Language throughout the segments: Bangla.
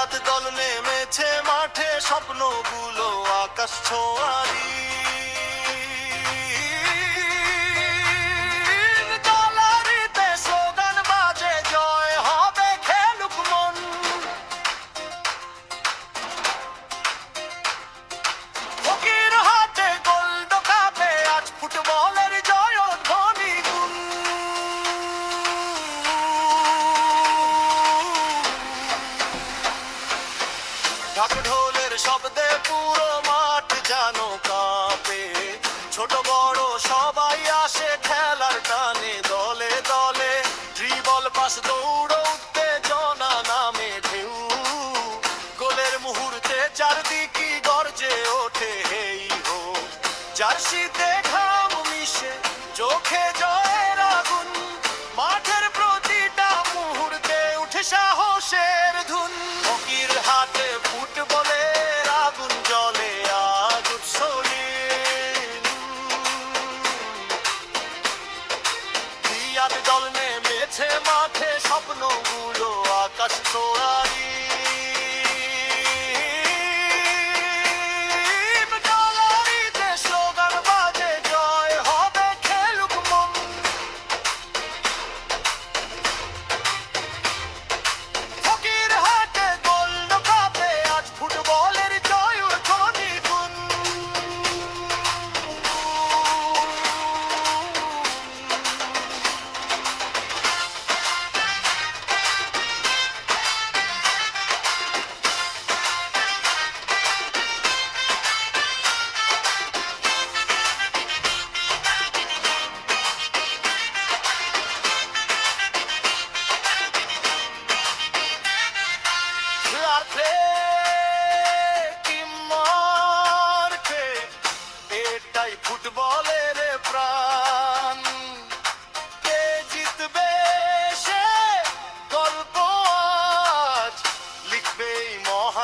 রাত দল নেমেছে মাঠে স্বপ্নগুলো আকাশ ছোঁয়ারি ঢাক ঢোলের শব্দে পুরো মাঠ জানো কাঁপে। ছোট বড় সবাই আসে খেলার টানে, দলে দলে ড্রিবল পাস দৌড় উত্তেজনা নামে ঢেউ। গোলের মুহূর্তে চারদিকে গর্জে ওঠে, হেই হো। জার্সিতে Tim Martin.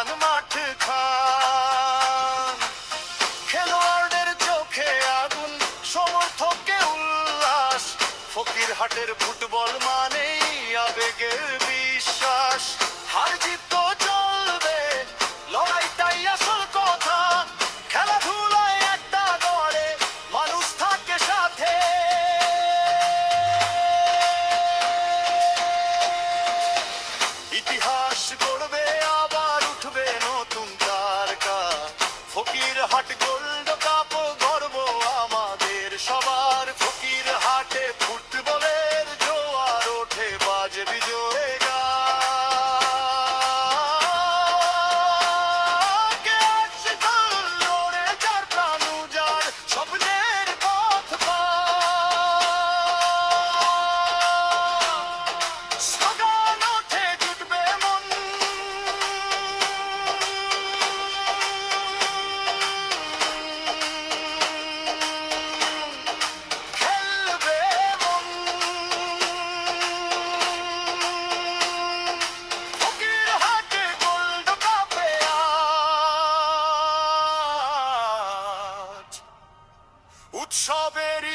খান মাঠ খান। চোখে আগুন সমর্থকে উল্লাস। ফকির হাটের ফুটবল মানেই আবেগের বিশ্বাস। Chauvin